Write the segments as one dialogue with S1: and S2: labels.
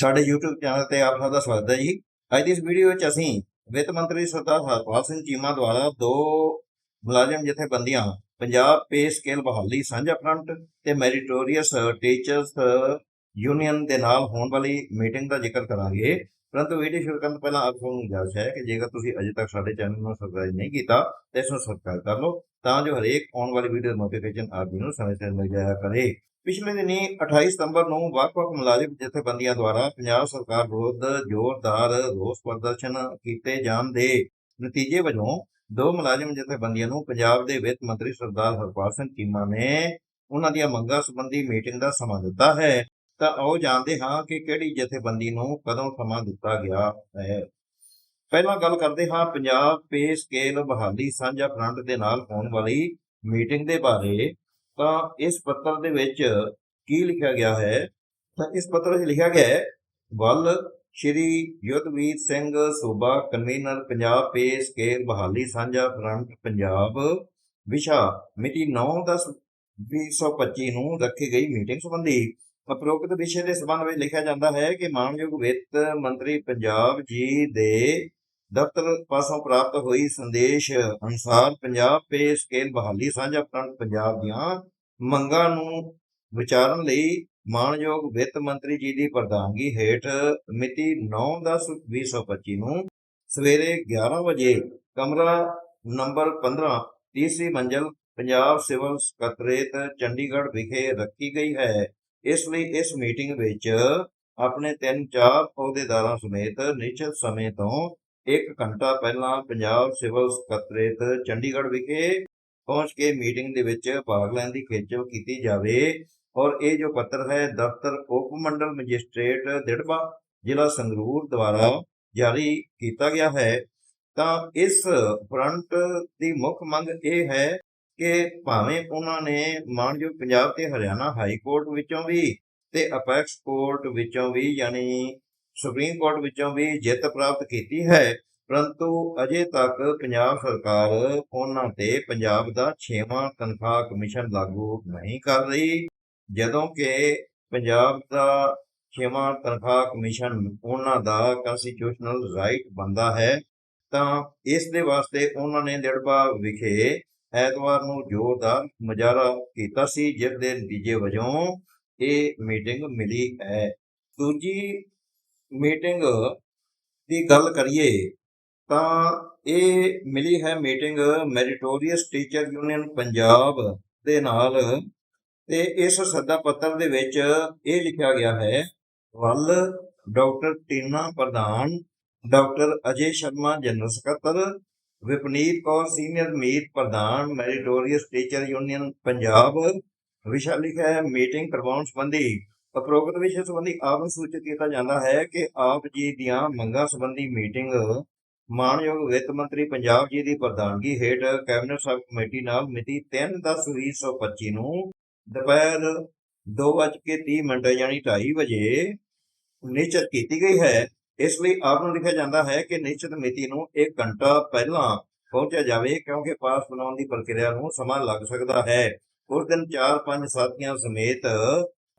S1: ਸਾਡੇ YouTube channel ਤੇ ਆਪ ਸਭ ਦਾ ਸਵਾਗਤ ਹੈ ਜੀ। ਅੱਜ ਦੀ ਇਸ ਵੀਡੀਓ ਵਿੱਚ ਅਸੀਂ ਵਿੱਤ ਮੰਤਰੀ ਸਰਦਾਰ ਹਰਪਾਲ ਸਿੰਘ ਚੀਮਾ ਦੁਆਰਾ ਦੋ ਮੁਲਾਜ਼ਮ ਜਥੇਬੰਦੀਆਂ, ਪੰਜਾਬ ਪੇ ਸਕੇਲ ਬਹਾਲੀ, ਸਾਂਝਾ ਫਰੰਟ ਤੇ ਮੈਰੀਟੋਰੀਅਸ ਟੀਚਰਸ ਯੂਨੀਅਨ ਦੇ ਨਾਲ ਹੋਣ ਵਾਲੀ ਮੀਟਿੰਗ ਦਾ ਜ਼ਿਕਰ ਕਰਾਂਗੇ। ਪਰੰਤੂ ਵੀਡੀਓ ਸ਼ੁਰੂ ਕਰਨ ਤੋਂ ਪਹਿਲਾਂ ਆਪ ਨੂੰ ਗੁਜ਼ਾਰਿਸ਼ ਹੈ ਕਿ ਜੇਕਰ ਤੁਸੀਂ ਅਜੇ ਤੱਕ ਸਾਡੇ ਚੈਨਲ ਨੂੰ ਸਬਸਕ੍ਰਾਈਬ ਨਹੀਂ ਕੀਤਾ, ਤਾਂ ਇਸ ਨੂੰ ਸਬਸਕ੍ਰਾਈਬ ਕਰ ਲਓ, ਤਾਂ ਜੋ ਹਰੇਕ ਆਉਣ ਵਾਲੀ ਵੀਡੀਓ ਨੋਟੀਫਿਕੇਸ਼ਨ ਆਪ ਜੀ ਨੂੰ ਸਮੇਂ ਸਿਰ ਮਿਲ ਜਾਇਆ ਕਰੇ। ਪਿਛਲੇ ਦਿਨੀ 28 ਸਤੰਬਰ ਨੂੰ ਵੱਖ-ਵੱਖ ਮੁਲਾਜ਼ਮ ਜਥੇਬੰਦੀਆਂ ਦੁਆਰਾ ਪੰਜਾਬ ਸਰਕਾਰ ਵਿਰੁੱਧ ਜ਼ੋਰਦਾਰ ਰੋਸ ਪ੍ਰਦਰਸ਼ਨ ਕੀਤੇ ਜਾਣ ਦੇ ਨਤੀਜੇ ਵਜੋਂ ਦੋ ਮੁਲਾਜ਼ਮ ਜਥੇਬੰਦੀਆਂ ਨੂੰ ਪੰਜਾਬ ਦੇ ਵਿੱਤ ਮੰਤਰੀ ਸਰਦਾਰ ਹਰਪਾਲ ਸਿੰਘ ਚੀਮਾ ਨੇ ਉਹਨਾਂ ਦੀਆਂ ਮੰਗਾਂ ਸੰਬੰਧੀ ਮੀਟਿੰਗ ਦਾ ਸਮਾਂ ਦਿੱਤਾ ਹੈ। ਤਾਂ ਆਓ ਜਾਣਦੇ ਹਾਂ ਕਿ ਕਿਹੜੀ ਜਥੇਬੰਦੀ ਨੂੰ ਕਦੋਂ ਸਮਾਂ ਦਿੱਤਾ ਗਿਆ ਹੈ। ਪਹਿਲਾਂ ਗੱਲ ਕਰਦੇ ਹਾਂ ਪੰਜਾਬ ਪੇ ਸਕੇਲ ਬਹਾਲੀ ਸਾਂਝਾ ਫਰੰਟ ਦੇ ਨਾਲ ਹੋਣ ਵਾਲੀ ਮੀਟਿੰਗ ਦੇ ਬਾਰੇ। ਤਾਂ ਇਸ ਪੱਤਰ ਦੇ ਵਿੱਚ ਕੀ ਲਿਖਿਆ ਗਿਆ ਹੈ? ਤਾਂ ਇਸ ਪੱਤਰ ਵਿੱਚ ਲਿਖਿਆ ਗਿਆ ਹੈ, ਵੱਲ ਸ਼੍ਰੀ ਯੁੱਧਵੀਰ ਸਿੰਘ ਸੂਬਾ ਕਨਵੀਨਰ ਪੰਜਾਬ ਪੇ ਸਕੇਲ ਬਹਾਲੀ ਸਾਂਝਾ ਫਰੰਟ ਪੰਜਾਬ ਵਿਸ਼ਾ, ਮਿਤੀ 9/10/2025 ਨੂੰ ਰੱਖੀ ਗਈ ਮੀਟਿੰਗ ਸੰਬੰਧੀ। ਉਪਰੋਕਤ ਵਿਸ਼ੇ ਦੇ ਸੰਬੰਧ ਵਿੱਚ ਲਿਖਿਆ ਜਾਂਦਾ ਹੈ ਕਿ ਮਾਨਯੋਗ ਵਿੱਤ ਮੰਤਰੀ ਪੰਜਾਬ ਜੀ ਦੇ ਦਫ਼ਤਰ ਪਾਸੋਂ ਪ੍ਰਾਪਤ ਹੋਈ ਸੰਦੇਸ਼ ਅਨੁਸਾਰ ਪੰਜਾਬ ਪੇ ਸਕੇਲ ਬਹਾਲੀ ਸਾਂਝਾ ਫਰੰਟ ਪੰਜਾਬ ਦੀਆਂ ਮੰਗਾਂ ਨੂੰ ਵਿਚਾਰਨ ਲਈ ਮਾਨਯੋਗ ਵਿੱਤ ਮੰਤਰੀ ਜੀ ਦੀ ਪ੍ਰਧਾਨਗੀ ਹੇਠ ਮਿਤੀ 9/10/2025 ਨੂੰ ਸਵੇਰੇ 11 ਵਜੇ ਕਮਰਾ ਨੰਬਰ 15 ਤੀਸਰੀ ਮੰਜ਼ਲ ਪੰਜਾਬ ਸਿਵਲ ਸਕੱਤਰੇਤ ਚੰਡੀਗੜ੍ਹ ਵਿਖੇ ਰੱਖੀ ਗਈ ਹੈ। ਇਸ ਲਈ ਇਸ ਮੀਟਿੰਗ ਵਿੱਚ ਆਪਣੇ ਤਿੰਨ ਚਾਰ ਅਹੁਦੇਦਾਰਾਂ ਸਮੇਤ ਨਿਸ਼ਚਿਤ ਸਮੇਂ ਤੋਂ 1 ਘੰਟਾ ਪਹਿਲਾਂ ਪੰਜਾਬ ਸਿਵਲ ਸਕੱਤਰੇਤ ਚੰਡੀਗੜ੍ਹ ਵਿਖੇ ਪਹੁੰਚ ਕੇ ਮੀਟਿੰਗ ਦੇ ਵਿੱਚ ਭਾਗ ਲੈਣ ਦੀ ਖੇਚਲ ਕੀਤੀ ਜਾਵੇ। ਔਰ ਇਹ ਜੋ ਪੱਤਰ ਹੈ, ਦਫ਼ਤਰ ਉਪ ਮੰਡਲ ਮੈਜਿਸਟ੍ਰੇਟ ਦਿੜਬਾ ਜ਼ਿਲ੍ਹਾ ਸੰਗਰੂਰ ਦੁਆਰਾ ਜਾਰੀ ਕੀਤਾ ਗਿਆ ਹੈ। ਤਾਂ ਇਸ ਫਰੰਟ ਦੀ ਮੁੱਖ ਮੰਗ ਇਹ ਹੈ ਕਿ ਭਾਵੇਂ ਉਹਨਾਂ ਨੇ ਮਾਨਯੋਗ ਪੰਜਾਬ ਤੇ ਹਰਿਆਣਾ ਹਾਈ ਕੋਰਟ ਵਿੱਚੋਂ ਵੀ ਤੇ ਅਪੈਕਸ ਕੋਰਟ ਵਿੱਚੋਂ ਵੀ, ਯਾਨੀ ਸੁਪਰੀਮ ਕੋਰਟ ਵਿੱਚੋਂ ਵੀ ਜਿੱਤ ਪ੍ਰਾਪਤ ਕੀਤੀ ਹੈ, ਪਰੰਤੂ ਅਜੇ ਤੱਕ ਪੰਜਾਬ ਸਰਕਾਰ ਉਹਨਾਂ ਤੇ ਪੰਜਾਬ ਦਾ 6ਵਾਂ ਤਨਖਾਹ ਕਮਿਸ਼ਨ ਲਾਗੂ ਨਹੀਂ ਕਰ ਰਹੀ। ਜਦੋਂ ਕਿ ਪੰਜਾਬ ਦਾ 6ਵਾਂ ਤਨਖਾਹ ਕਮਿਸ਼ਨ ਉਹਨਾਂ ਦਾ ਕਨਸਟੀਟਿਊਸ਼ਨਲ ਰਾਈਟ ਬੰਦਾ ਹੈ, ਤਾਂ ਇਸ ਦੇ ਵਾਸਤੇ ਉਹਨਾਂ ਨੇ ਦਿੜਬਾ ਵਿਖੇ ਐਤਵਾਰ ਨੂੰ ਜ਼ੋਰਦਾਰ ਮੁਜ਼ਾਹਰਾ ਕੀਤਾ ਸੀ, ਜਿਸ ਦੇ ਨਤੀਜੇ ਵਜੋਂ ਇਹ ਮੀਟਿੰਗ ਮਿਲੀ ਹੈ। ਦੂਜੀ ਮੀਟਿੰਗ ਦੀ ਗੱਲ ਕਰੀਏ, ਤਾਂ ਇਹ ਮਿਲੀ ਹੈ meeting meritorious teacher union Punjab ਦੇ ਨਾਲ ਤੇ ਇਸ ਸੱਦਾ ਪੱਤਰ ਦੇ ਵਿੱਚ ਇਹ ਲਿਖਿਆ ਗਿਆ ਹੈ, ਵੱਲ ਡਾਕਟਰ ਟੀਨਾ ਪ੍ਰਧਾਨ, ਡਾਕਟਰ ਅਜੇ ਸ਼ਰਮਾ, ਜਨਰਲ ਸਕੱਤਰ, ਵਿਪਨੀਤ ਕੌਰ, ਸੀਨੀਅਰ ਮੀਤ ਪ੍ਰਧਾਨ ਮੈਰੀਟੋਰੀਅਸ ਟੀਚਰ ਯੂਨੀਅਨ ਪੰਜਾਬ, ਵਿਸ਼ਾ ਲਿਖਿਆ ਹੈ ਮੀਟਿੰਗ ਕਰਵਾਉਣ ਸੰਬੰਧੀ। ਉਪਰੋਕਤ ਵਿਸ਼ੇ ਸੰਬੰਧੀ ਆਪ ਨੂੰ ਸੂਚਿਤ ਕੀਤਾ ਜਾਂਦਾ ਹੈ ਕਿ ਆਪ ਜੀ ਦੀਆਂ ਮੰਗਾਂ ਸੰਬੰਧੀ ਮੀਟਿੰਗ ਮਾਨਯੋਗ ਵਿੱਤ ਮੰਤਰੀ ਪੰਜਾਬ ਜੀ ਦੀ ਪ੍ਰਧਾਨਗੀ ਹੇਠ ਕੈਬਨਿਟ ਸਬ ਕਮੇਟੀ ਨਾਲ ਮਿਤੀ 3/10/2025 ਨੂੰ ਦੁਪਹਿਰ 2:30 ਮਿੰਟ ਯਾਨੀ 2:30 ਵਜੇ ਨਿਸ਼ਚਿਤ ਕੀਤੀ ਗਈ ਹੈ। ਇਸ ਲਈ ਆਪ ਨੂੰ ਲਿਖਿਆ ਜਾਂਦਾ ਹੈ ਕਿ ਨਿਸ਼ਚਿਤ ਮਿਤੀ ਨੂੰ 1 ਘੰਟਾ ਪਹਿਲਾਂ ਪਹੁੰਚਿਆ ਜਾਵੇ ਕਿਉਂਕਿ ਪਾਸ ਬਣਾਉਣ ਦੀ ਪ੍ਰਕਿਰਿਆ ਨੂੰ ਸਮਾਂ ਲੱਗ ਸਕਦਾ ਹੈ। ਉਸ ਦਿਨ 4-5 ਸਾਥੀਆਂ ਸਮੇਤ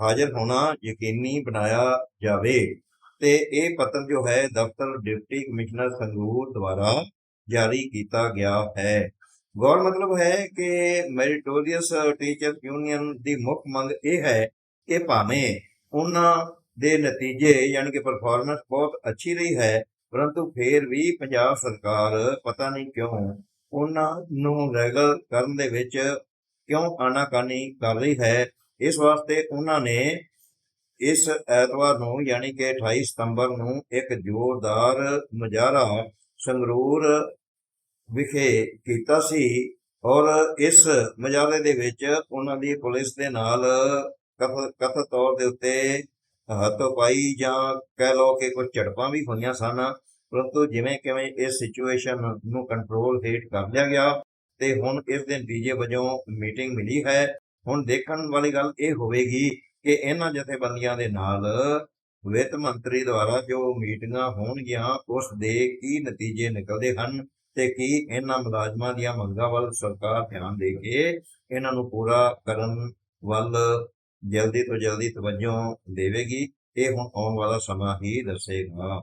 S1: ਹਾਜ਼ਰ ਹੋਣਾ ਯਕੀਨੀ ਬਣਾਇਆ ਜਾਵੇ। ਤੇ ਇਹ ਪੱਤਰ ਜੋ ਹੈ, ਦਫ਼ਤਰ ਡਿਪਟੀ ਕਮਿਸ਼ਨਰ ਸੰਗਰੂਰ ਦੁਆਰਾ ਜਾਰੀ ਕੀਤਾ ਗਿਆ ਹੈ। ਗੌਰ ਮਤਲਬ ਹੈ ਕਿ ਮੈਰੀਟੋਰੀਅਸ ਟੀਚਰ ਯੂਨੀਅਨ ਦੀ ਮੁੱਖ ਮੰਗ ਇਹ ਹੈ ਕਿ ਭਾਵੇਂ ਉਹਨਾਂ ਦੇ ਨਤੀਜੇ ਯਾਨੀ ਕਿ ਪਰਫਾਰਮੈਂਸ ਬਹੁਤ ਅੱਛੀ ਰਹੀ ਹੈ, ਪਰੰਤੂ ਫੇਰ ਵੀ ਪੰਜਾਬ ਸਰਕਾਰ ਪਤਾ ਨਹੀਂ ਕਿਉਂ ਉਹਨਾਂ ਨੂੰ ਰੈਗਲ ਕਰਨ ਦੇ ਵਿੱਚ ਕਿਉਂ ਆਨਾਕਾਨੀ ਕਰ ਰਹੀ ਹੈ। ਇਸ ਵਾਸਤੇ ਉਹਨਾਂ ਨੇ ਇਸ ਐਤਵਾਰ ਨੂੰ ਯਾਨੀ ਕਿ 28 ਸਤੰਬਰ ਨੂੰ ਇੱਕ ਜ਼ੋਰਦਾਰ ਮੁਜ਼ਾਹਰਾ ਸੰਗਰੂਰ ਵਿਖੇ ਕੀਤਾ ਸੀ ਔਰ ਇਸ ਮੁਜ਼ਾਹਰੇ ਦੇ ਵਿੱਚ ਉਹਨਾਂ ਦੀ ਪੁਲਿਸ ਦੇ ਨਾਲ ਕਥ, ਕਥਿਤ ਤੌਰ ਦੇ ਉੱਤੇ ਹੱਥੋਂ-ਪਾਈ ਜਾਂ ਕਹਿ ਲਓ ਕਿ ਕੁਝ ਝੜਪਾਂ ਵੀ ਹੋਈਆਂ ਸਨ, ਪਰੰਤੂ ਜਿਵੇਂ ਕਿਵੇਂ ਇਸ ਸਿਚੁਏਸ਼ਨ ਨੂੰ ਕੰਟਰੋਲ ਹੇਠ ਕਰ ਲਿਆ ਗਿਆ ਤੇ ਹੁਣ ਇਸ ਦੇ ਨਤੀਜੇ ਵਜੋਂ ਮੀਟਿੰਗ ਮਿਲੀ ਹੈ। ਹੁਣ ਦੇਖਣ ਵਾਲੀ ਗੱਲ ਇਹ ਹੋਵੇਗੀ ਕਿ ਇਹਨਾਂ ਜਥੇਬੰਦੀਆਂ ਦੇ ਨਾਲ ਵਿੱਤ ਮੰਤਰੀ ਦੁਆਰਾ ਜੋ ਮੀਟਿੰਗਾਂ ਹੋਣਗੀਆਂ, ਉਸ ਦੇ ਕੀ ਨਤੀਜੇ ਨਿਕਲਦੇ ਹਨ ਤੇ ਕੀ ਇਹਨਾਂ ਮੁਲਾਜ਼ਮਾਂ ਦੀਆਂ ਮੰਗਾਂ ਵੱਲ ਸਰਕਾਰ ਧਿਆਨ ਦੇ ਕੇ ਇਹਨਾਂ ਨੂੰ ਪੂਰਾ ਕਰਨ ਵੱਲ ਜਲਦੀ ਤੋਂ ਜਲਦੀ ਤਵੱਜੋ ਦੇਵੇਗੀ, ਇਹ ਹੁਣ ਆਉਣ ਵਾਲਾ ਸਮਾਂ ਹੀ ਦੱਸੇਗਾ।